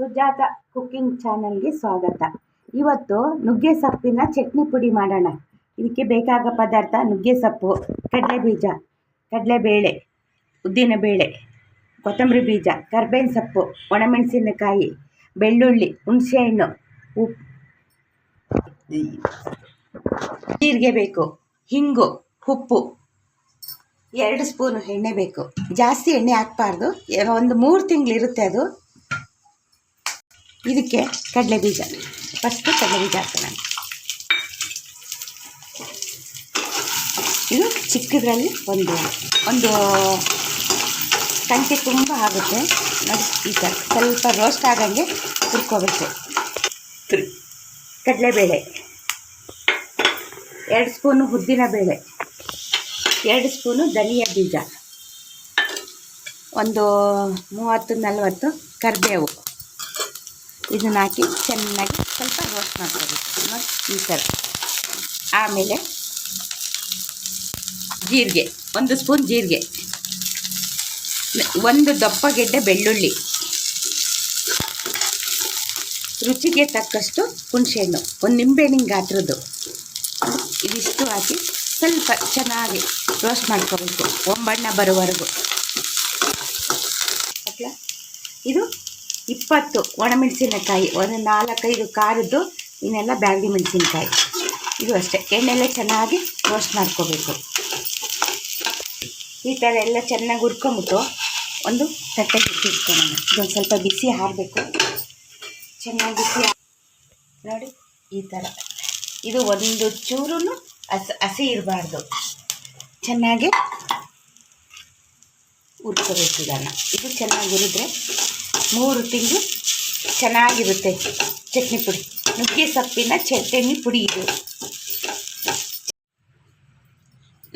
Sujata cooking ಚಾನಲ್ಗೆ ಸ್ವಾಗತ. ಇವತ್ತು ನುಗ್ಗೆ ಸೊಪ್ಪಿನ ಚಟ್ನಿ ಪುಡಿ ಮಾಡೋಣ. ಇದಕ್ಕೆ ಬೇಕಾಗೋ ಪದಾರ್ಥ ನುಗ್ಗೆ ಸೊಪ್ಪು ಕಡಲೆ ಬೀಜ ಕಡಲೆಬೇಳೆ, ಉದ್ದಿನಬೇಳೆ, ಕೊತ್ತಂಬರಿ ಬೀಜ ಕರ್ಬೇವಿನ ಸೊಪ್ಪು ಒಣಮೆಣಸಿನಕಾಯಿ, ಬೆಳ್ಳುಳ್ಳಿ, ಹುಣಸೆಹಣ್ಣು ಉಪ್ಪು ಜೀರಿಗೆ ಬೇಕು, ಹಿಂಗು, ಉಪ್ಪು, ಎರಡು ಸ್ಪೂನು ಎಣ್ಣೆ ಬೇಕು. ಜಾಸ್ತಿ ಎಣ್ಣೆ ಹಾಕ್ಬಾರ್ದು. ಒಂದು ಮೂರು ತಿಂಗಳಿರುತ್ತೆ ಅದು. ಇದಕ್ಕೆ ಕಡಲೆ ಬೀಜ. ಫಸ್ಟು ಕಡಲೆ ಬೀಜ ನಾನು. ಇದು ಚಿಕ್ಕದ್ರಲ್ಲಿ ಒಂದು ಒಂದು ಕಂಟಿ ತುಂಬ ಆಗುತ್ತೆ. ಈ ಥರ ಸ್ವಲ್ಪ ರೋಸ್ಟ್ ಆಗಂಗೆ ಹುರ್ಕೋಬೇಕು. ಕಡಲೆಬೇಳೆ. ಎರಡು ಸ್ಪೂನು ಉದ್ದಿನ ಬೇಳೆ. ಎರಡು ಸ್ಪೂನು ಧನಿಯಾ ಬೀಜ. ಒಂದು ಮೂವತ್ತು ನಲವತ್ತು ಕರಿಬೇವು. ಇದನ್ನ ಹಾಕಿ ಚೆನ್ನಾಗಿ ಸ್ವಲ್ಪ ರೋಸ್ಟ್ ಮಾಡ್ಕೋಬೇಕು. ಈ ಥರ. ಆಮೇಲೆ ಜೀರಿಗೆ, ಒಂದು ಸ್ಪೂನ್ ಜೀರಿಗೆ. ಒಂದು ದಪ್ಪ ಗೆಡ್ಡೆ ಬೆಳ್ಳುಳ್ಳಿ. ರುಚಿಗೆ ತಕ್ಕಷ್ಟು ಹುಣಸೆಹಣ್ಣು, ಒಂದು ನಿಂಬೆಹಣ್ಣಿನ ಗಾತ್ರದ್ದು. ಇದಿಷ್ಟು ಹಾಕಿ ಸ್ವಲ್ಪ ಚೆನ್ನಾಗಿ ರೋಸ್ಟ್ ಮಾಡ್ಕೋಬೇಕು, ಒಂಬಣ್ಣ ಬರೋವರೆಗೂ ಇದು ಇಪ್ಪತ್ತು ಒಣಮೆಣಸಿನಕಾಯಿ, ಒಂದು ನಾಲ್ಕೈದು ಖಾರದ್ದು, ಇನ್ನೆಲ್ಲ ಬ್ಯಾಡಗಿ ಮೆಣಸಿನಕಾಯಿ. ಇದು ಅಷ್ಟೇ. ಎಣ್ಣೆಲ್ಲ ಚೆನ್ನಾಗಿ ರೋಸ್ಟ್ ಮಾಡ್ಕೋಬೇಕು. ಈ ಥರ ಎಲ್ಲ ಚೆನ್ನಾಗಿ ಹುರ್ಕೊಂಬಿಟ್ಟು ಒಂದು ತಟ್ಟೆ ಇಟ್ಟಿಟ್ಕೊಳ್ಳೋಣ. ಇದೊಂದು ಸ್ವಲ್ಪ ಬಿಸಿ ಹಾರಬೇಕು ಚೆನ್ನಾಗಿ ಬಿಸಿ ನೋಡಿ, ಈ ಥರ. ಇದು ಒಂದು ಚೂರು ಹಸ ಹಸಿ ಇರಬಾರ್ದು. ಚೆನ್ನಾಗಿ ಹುರ್ಕೋಬೇಕು ಇದನ್ನು. ಇದು ಚೆನ್ನಾಗಿ ಹುರಿದ್ರೆ ಮೂರು ತಿಂಗಳು ಚೆನ್ನಾಗಿರುತ್ತೆ ಚಟ್ನಿ ಪುಡಿ. ನುಗ್ಗೆ ಸೊಪ್ಪಿನ ಚಟ್ನಿ ಪುಡಿ ಇದು.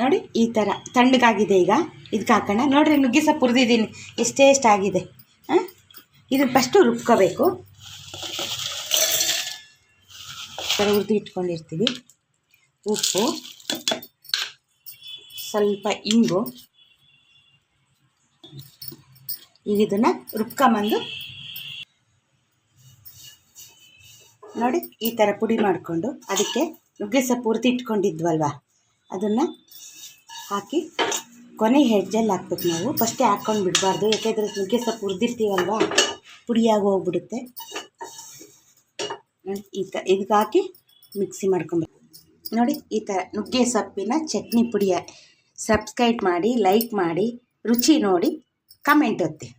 ನೋಡಿ, ಈ ಥರ ತಣ್ಣಗಾಗಿದೆ ಈಗ. ಇದಕ್ಕೆ ಹಾಕೋಣ. ನೋಡಿರಿ, ನುಗ್ಗೆ ಸೊಪ್ಪು ಹುರಿದಿದ್ದೀನಿ. ಎಷ್ಟೇ ಎಷ್ಟಾಗಿದೆ ಹಾಂ? ಇದನ್ನು ಫಸ್ಟು ರುಬ್ಕೋಬೇಕು. ಥರ ಹುರಿದು ಇಟ್ಕೊಂಡಿರ್ತೀವಿ. ಉಪ್ಪು, ಸ್ವಲ್ಪ ಇಂಗು. ಈಗ ಇದನ್ನು ರುಬ್ಕೊಂಬಂದು ನೋಡಿ ಈ ಥರ ಪುಡಿ ಮಾಡಿಕೊಂಡು ಅದಕ್ಕೆ ನುಗ್ಗೆ ಸೊಪ್ಪು ಹುರಿದು ಇಟ್ಕೊಂಡಿದ್ವಲ್ವ? ಅದನ್ನು ಹಾಕಿ ಕೊನೆ ಹೆಜ್ಜೆಲ್ಲಿ ಹಾಕ್ಬೇಕು ನಾವು. ಫಸ್ಟೇ ಹಾಕ್ಕೊಂಡು ಬಿಡಬಾರ್ದು. ಯಾಕೆಂದರೆ ನುಗ್ಗೆ ಸೊಪ್ಪು ಹುರಿದಿರ್ತೀವಲ್ವ ಪುಡಿಯಾಗಿ ಹೋಗ್ಬಿಡುತ್ತೆ. ನೋಡಿ, ಈ ಥರ ಇದಕ್ಕೆ ಹಾಕಿ ಮಿಕ್ಸಿ ಮಾಡ್ಕೊಬೇಕು ನೋಡಿ, ಈ ಥರ ನುಗ್ಗೆ ಸೊಪ್ಪಿನ ಚಟ್ನಿ ಪುಡಿಯ ಸಬ್ಸ್ಕ್ರೈಬ್ ಮಾಡಿ ಲೈಕ್ ಮಾಡಿ, ರುಚಿ ನೋಡಿ. ಕಮೆಂಟ್ ಒತ್ತಿ